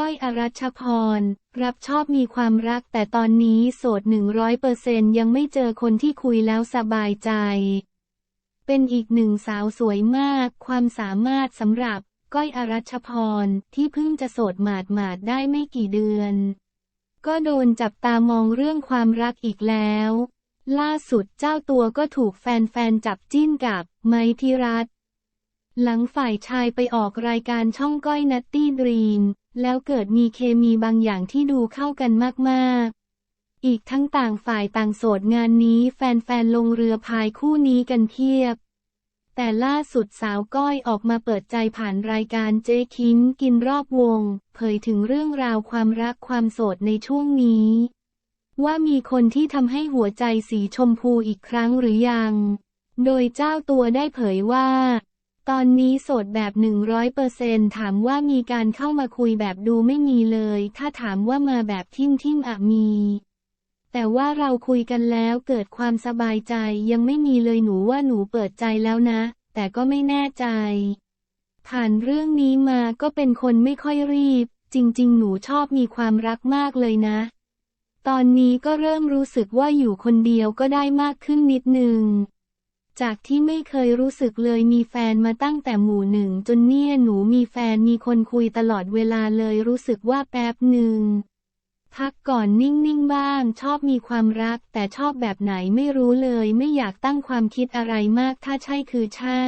ก้อยอรัชพร รับชอบมีความรักแต่ตอนนี้โสดหนึ่งร้อยเปอร์เซนยังไม่เจอคนที่คุยแล้วสบายใจ เป็นอีกหนึ่งสาวสวยมาก ความสามารถสำหรับก้อยอรัชพรที่เพิ่งจะโสดหมาดหมาดๆได้ไม่กี่เดือน ก็โดนจับตามองเรื่องความรักอีกแล้ว ล่าสุดเจ้าตัวก็ถูกแฟนๆจับจิ้นกับไมค์ธิรัต หลังฝ่ายชายไปออกรายการช่องก้อยนัตตี้ดรีม แล้วเกิดมีเคมีบางอย่างที่ดูเข้ากันมากๆ อีกทั้งต่างฝ่ายต่างโสดงานนี้แฟนๆลงเรือพายคู่นี้กันเพียบ แต่ล่าสุดสาวก้อยออกมาเปิดใจผ่านรายการเจ๊คิมกินรอบวง เผยถึงเรื่องราวความรักความโสดในช่วงนี้ ว่ามีคนที่ทำให้หัวใจสีชมพูอีกครั้งหรือยัง โดยเจ้าตัวได้เผยว่า ตอนนี้โสดแบบ 100%ถามว่ามีการเข้ามาคุยแบบดูไม่มีเลย ถ้าถามว่ามาแบบทิมทิมอะมี แต่ว่าเราคุยกันแล้วเกิดความสบายใจยังไม่มีเลยหนูว่าหนูเปิดใจแล้วนะ แต่ก็ไม่แน่ใจ ผ่านเรื่องนี้มาก็เป็นคนไม่ค่อยรีบ จริง ๆ หนูชอบมีความรักมากเลยนะ ตอนนี้ก็เริ่มรู้สึกว่าอยู่คนเดียวก็ได้มากขึ้นนิดนึง จากที่ไม่เคยรู้สึกเลยมีแฟนมาตั้งแต่หมู่หนึ่งจนเนี่ยหนูมีแฟนมีคนคุยตลอดเวลาเลยรู้สึกว่าแป๊บหนึ่งพักก่อนนิ่งๆบ้าง ชอบมีความรัก แต่ชอบแบบไหนไม่รู้เลย ไม่อยากตั้งความคิดอะไรมากถ้าใช่คือใช่